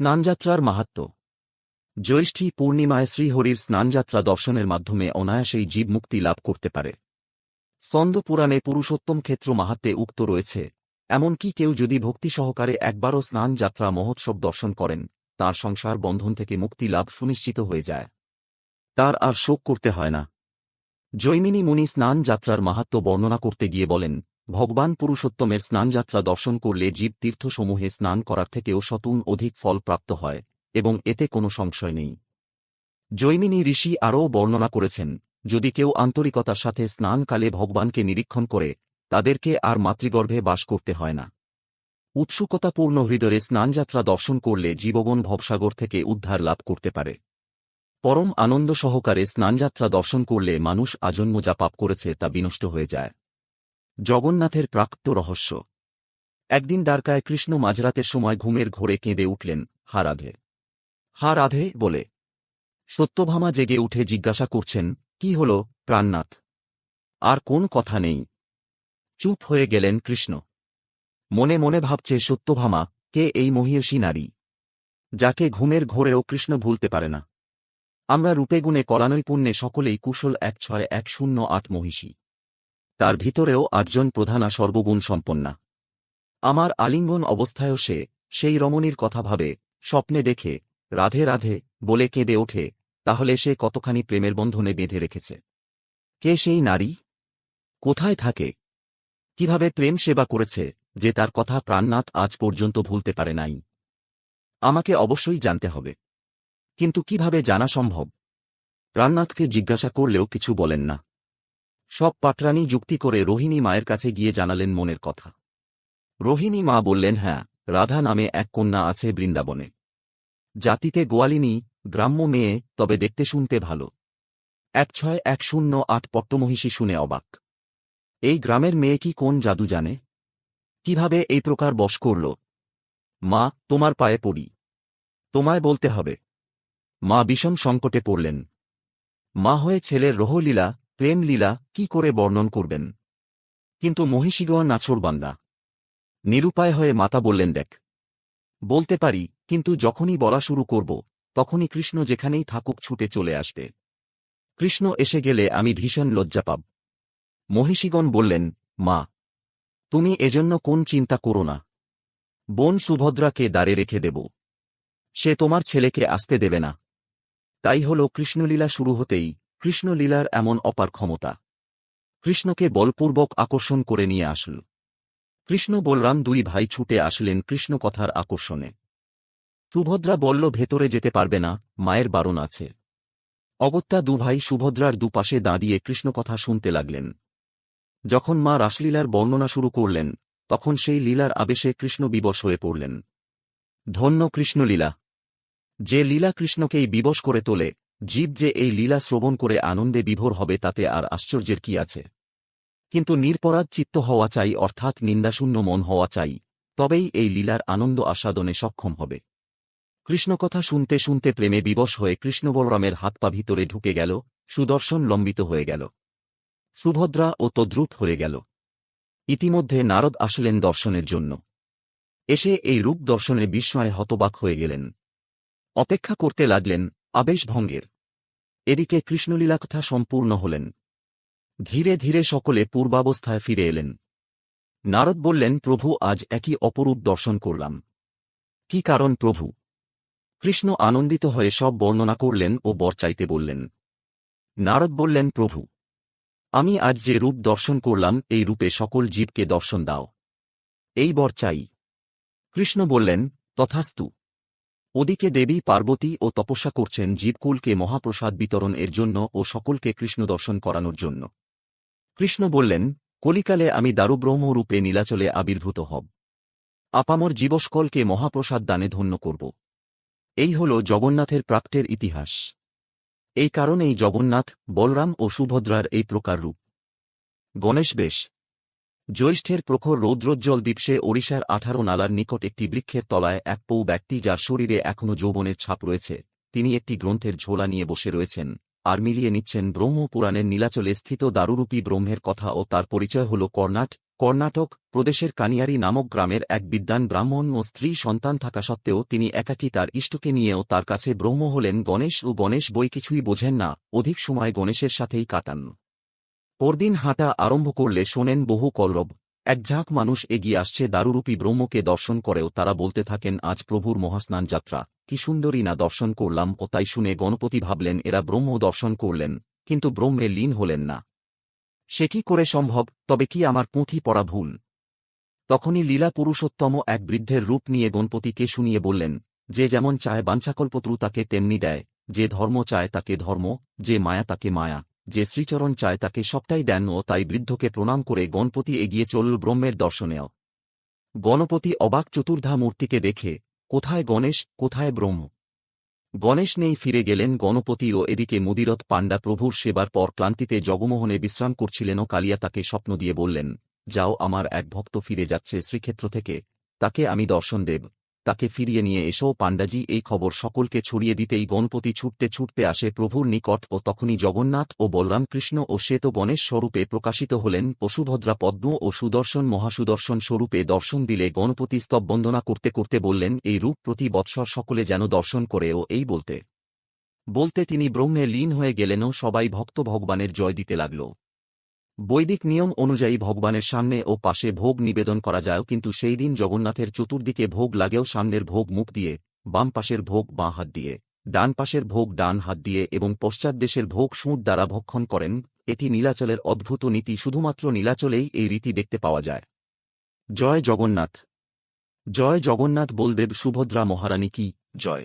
স্নানযাত্রার মাহাত্ম্য। জ্যৈষ্ঠী পূর্ণিমায় শ্রীহরির স্নানযাত্রা দর্শনের মাধ্যমে অনায়াসেই জীব মুক্তি লাভ করতে পারে। স্কন্দ পুরাণে পুরুষোত্তম ক্ষেত্র মাহাত্মে উক্ত রয়েছে, এমনকি কেউ যদি ভক্তি সহকারে একবারও স্নান যাত্রা মহোৎসব দর্শন করেন, তার সংসার বন্ধন থেকে মুক্তি লাভ সুনিশ্চিত হয়ে যায়। তার আর শোক করতে হয় না। জৈমিনী মুনি স্নান যাত্রার মাহাত্ম বর্ণনা করতে গিয়ে বলেন ভগবান পুরুষোত্তমের স্নানযাত্রা দর্শন করলে জীব তীর্থসমূহে স্নান করার থেকেও শতুন অধিক ফল প্রাপ্ত হয়, এবং এতে কোনো সংশয় নেই। জৈমিনী ঋষি আরও বর্ণনা করেছেন, যদি কেউ আন্তরিকতার সাথে স্নানকালে ভগবানকে নিরীক্ষণ করে, তাদেরকে আর মাতৃগর্ভে বাস করতে হয় না। উৎসুকতাপূর্ণ হৃদয়ে স্নানযাত্রা দর্শন করলে জীবগণ ভবসাগর থেকে উদ্ধার লাভ করতে পারে। পরম আনন্দ সহকারে স্নানযাত্রা দর্শন করলে মানুষ আজন্ম যা পাপ করেছে তা বিনষ্ট হয়ে যায়। জগন্নাথের প্রাক্ত রহস্য। একদিন দ্বারকায় কৃষ্ণ মাঝরাতের সময় ঘুমের ঘোরে কেঁদে উঠলেন হা রাধে হা রাধে বলে, সত্যভামা জেগে উঠে জিজ্ঞাসা করছেন, কি হল, প্রাণনাথ? আর কোন কথা নেই? চুপ হয়ে গেলেন কৃষ্ণ। মনে মনে ভাবছে, সত্যভামা, কে এই মহিষী নারী? যাকে ঘুমের ঘোরেও কৃষ্ণ ভুলতে পারে না। আমরা রূপেগুণে করানৈপুণ্যে সকলেই কুশল এক ছয় এক শূন্য আট মহিষী তার ভিতরেও আটজন প্রধানা সর্বগুণ সম্পন্না। আমার আলিঙ্গন অবস্থায়ও সে, সেই রমণীর কথা ভাবে, স্বপ্নে দেখে, রাধে রাধে, বলে কেঁদে ওঠে, তাহলে সে কতখানি প্রেমের বন্ধনে বেঁধে রেখেছে। কে সেই নারী? কোথায় থাকে? কীভাবে প্রেম সেবা করেছে, যে তার কথা প্রাণনাথ আজ পর্যন্ত ভুলতে পারে নাই? আমাকে অবশ্যই জানতে হবে। কিন্তু কীভাবে জানা সম্ভব? প্রাণনাথকে জিজ্ঞাসা করলেও কিছু বলেন না। সব পাটরানি যুক্তি করে রোহিণী মায়ের কাছে গিয়ে জানালেন মনের কথা। রোহিণী মা বললেন হ্যাঁ রাধা নামে এক কন্যা আছে বৃন্দাবনে। জাতিতে গোয়ালিনী, গ্রাম্য মেয়ে, তবে দেখতে শুনতে ভালো। এক ছয় এক শূন্য আট পট্টমহিষী শুনে অবাক। এই গ্রামের মেয়ে কি কোন জাদু জানে? কীভাবে এই প্রকার বশ করল? মা, তোমার পায়ে পড়ি। তোমায় বলতে হবে। মা বিষম সংকটে পড়লেন। মা হয়ে ছেলের রোহলীলা প্রেমলীলা কি করে বর্ণন করবেন? কিন্তু মহিষীগণ নাছরবান্দা নিরুপায় হয়ে মাতা বললেন, দেখ, বলতে পারি, কিন্তু যখনই বলা শুরু করব, তখনই কৃষ্ণ যেখানেই থাকুক ছুটে চলে আসবে। কৃষ্ণ এসে গেলে আমি ভীষণ লজ্জা পাব। মহিষীগণ বললেন, মা, তুমি এজন্য কোন চিন্তা করো না। বোন সুভদ্রাকে দাঁড়ে রেখে দেব। সে তোমার ছেলেকে আসতে দেবে না। তাই হল কৃষ্ণলীলা শুরু হতেই কৃষ্ণলীলার এমন অপার ক্ষমতা। কৃষ্ণকে বলপূর্বক আকর্ষণ করে নিয়ে আসল। কৃষ্ণ বলরাম দুই ভাই ছুটে আসলেন কৃষ্ণ কথার আকর্ষণে। সুভদ্রা বলল, ভেতরে যেতে পারবে না, মায়ের বারণ আছে। অগত্যা দুভাই সুভদ্রার দুপাশে দাঁড়িয়ে কৃষ্ণকথা শুনতে লাগলেন। যখন মা রাসলীলার বর্ণনা শুরু করলেন, তখন সেই লীলার আবেশে কৃষ্ণ বিবশ হয়ে পড়লেন। ধন্য কৃষ্ণলীলা! যে লীলা কৃষ্ণকেই বিবশ করে তোলে জীব যে এই লীলা শ্রবণ করে আনন্দে বিভোর হবে তাতে আর আশ্চর্যের কি আছে? কিন্তু নিরপরাধ চিত্ত হওয়া চাই, অর্থাৎ নিন্দাশূন্য মন হওয়া চাই, তবেই এই লীলার আনন্দ আস্বাদনে সক্ষম হবে। কৃষ্ণকথা শুনতে শুনতে প্রেমে বিবশ হয়ে কৃষ্ণবলরামের হাত পা ভিতরে ঢুকে গেল, সুদর্শন লম্বিত হয়ে গেল। সুভদ্রা ও তদ্রুত হয়ে গেল। ইতিমধ্যে নারদ আসলেন দর্শনের জন্য। এসে এই রূপ দর্শনে বিস্ময়ে হতবাক হয়ে গেলেন। অপেক্ষা করতে লাগলেন আবেশভঙ্গের। এদিকে কৃষ্ণলীলা কথা সম্পূর্ণ হলেন। ধীরে ধীরে সকলে পূর্বাবস্থায় ফিরে এলেন। নারদ বললেন, প্রভু, আজ একই অপরূপ দর্শন করলাম। কি কারণ প্রভু? কৃষ্ণ আনন্দিত হয়ে সব বর্ণনা করলেন ও বর চাইতে বললেন। নারদ বললেন, প্রভু, আমি আজ যে রূপ দর্শন করলাম, এই রূপে সকল জীবকে দর্শন দাও। এই বর চাই। কৃষ্ণ বললেন, তথাস্তু ওদিকে দেবী পার্বতী ও তপস্যা করছেন জীবকুলকে মহাপ্রসাদ বিতরণ এর জন্য ও সকলকে কৃষ্ণ দর্শন করানোর জন্য। কৃষ্ণ বললেন, কলিকালে আমি দারুব্রহ্ম রূপে নীলাচলে আবির্ভূত হব। আপামর জীবস্কলকে মহাপ্রসাদ দানে ধন্য করব। এই হল জগন্নাথের প্রাক্টের ইতিহাস। এই কারণেই জগন্নাথ, বলরাম ও সুভদ্রার এই প্রকার রূপ। গণেশ বেশ জ্যৈষ্ঠের প্রখর রৌদ্রোজ্জ্বল দ্বীপসে ওড়িশার আঠারো নালার নিকট একটি বৃক্ষের তলায় এক পৌ ব্যক্তি যার শরীরে এখনও যৌবনের ছাপ রয়েছে, তিনি একটি গ্রন্থের ঝোলা নিয়ে বসে রয়েছেন, আর মিলিয়ে নিচ্ছেন ব্রহ্মপুরাণের নীলাচলে স্থিত দারুরূপী ব্রহ্মের কথা ও তার পরিচয় হল কর্ণাট, কর্ণাটক, প্রদেশের কানিয়ারি নামক গ্রামের এক বিদ্বান ব্রাহ্মণ ও স্ত্রী সন্তান থাকা সত্ত্বেও তিনি একাকী তার ইষ্টকে নিয়েও তার কাছে ব্রহ্ম হলেন গণেশ ও গণেশ বই কিছুই বোঝেন না, অধিক সময় গণেশের সাথেই কাটান। পরদিন হাঁটা আরম্ভ করলে শোনেন বহু কলরব। এক ঝাঁক মানুষ এগিয়ে আসছে, দারুরূপী ব্রহ্মকে দর্শন করেও তারা বলতে থাকেন, আজ প্রভুর মহাস্নান যাত্রা। কি সুন্দরী না দর্শন করলাম ও তাই শুনে গণপতি ভাবলেন, এরা ব্রহ্ম দর্শন করলেন, কিন্তু ব্রহ্মে লীন হলেন না। সে কি করে সম্ভব? তবে কি আমার পুঁথি পড়া ভুল? তখনই লীলা পুরুষোত্তম এক বৃদ্ধের রূপ নিয়ে গণপতিকে শুনিয়ে বললেন, যে যেমন চায় বাঞ্ছাকল্পত্রু তাকে, তেমনি দেয়। যে ধর্ম চায় তাকে ধর্ম, যে মায়া তাকে মায়া। যে শ্রীচরণ চায় তাকে সবটাই দেন ও তাই বৃদ্ধকে প্রণাম করে গণপতি এগিয়ে চলল ব্রহ্মের দর্শনেও। গণপতি অবাক চতুর্ধা মূর্তিকে দেখে, কোথায় গণেশ, কোথায় ব্রহ্ম? গণেশ নেই ফিরে গেলেন, গণপতি ও এদিকে মুদিরথ পাণ্ডা প্রভুর সেবার পর ক্লান্তিতে জগমোহনে বিশ্রাম করছিলেন ও কালিয়া তাকে স্বপ্ন দিয়ে বললেন, যাও, আমার এক ভক্ত ফিরে যাচ্ছে শ্রীক্ষেত্র থেকে, তাকে আমি দর্শন দেব। তাকে ফিরিয়ে নিয়ে এসো, পাণ্ডাজি, এই খবর সকলকে ছড়িয়ে দিতেই গণপতি ছুটতে ছুটতে আসে প্রভুর নিকট ও তখনই জগন্নাথ ও বলরামকৃষ্ণ ও শ্বেত গণেশ স্বরূপে প্রকাশিত হলেন পশুভদ্রা পদ্ম ও সুদর্শন মহাসুদর্শন স্বরূপে দর্শন দিলে গণপতি স্তববন্দনা করতে করতে বললেন, এই রূপ প্রতি বৎসর সকলে যেন দর্শন করে ও এই বলতে। বলতে তিনি ব্রহ্মে লীন হয়ে গেলেনও সবাই ভক্ত ভগবানের জয় দিতে লাগল। বৈদিক নিয়ম অনুযায়ী ভগবানের সামনে ও পাশে ভোগ নিবেদন করা যায়, কিন্তু সেই দিন জগন্নাথের চতুর্দিকে ভোগ লাগেও সামনের ভোগ মুখ দিয়ে, বাম পাশের ভোগ বাঁ হাত দিয়ে, ডান পাশের ভোগ ডান হাত দিয়ে এবং পশ্চাৎ দেশের ভোগ সুঁত দ্বারা ভক্ষণ করেন, এটি নীলাচলের অদ্ভুত নীতি শুধুমাত্র নীলাচলেই এই রীতি দেখতে পাওয়া যায়। জয় জগন্নাথ। জয় জগন্নাথ বলদেব সুভদ্রা মহারানী কি? জয়।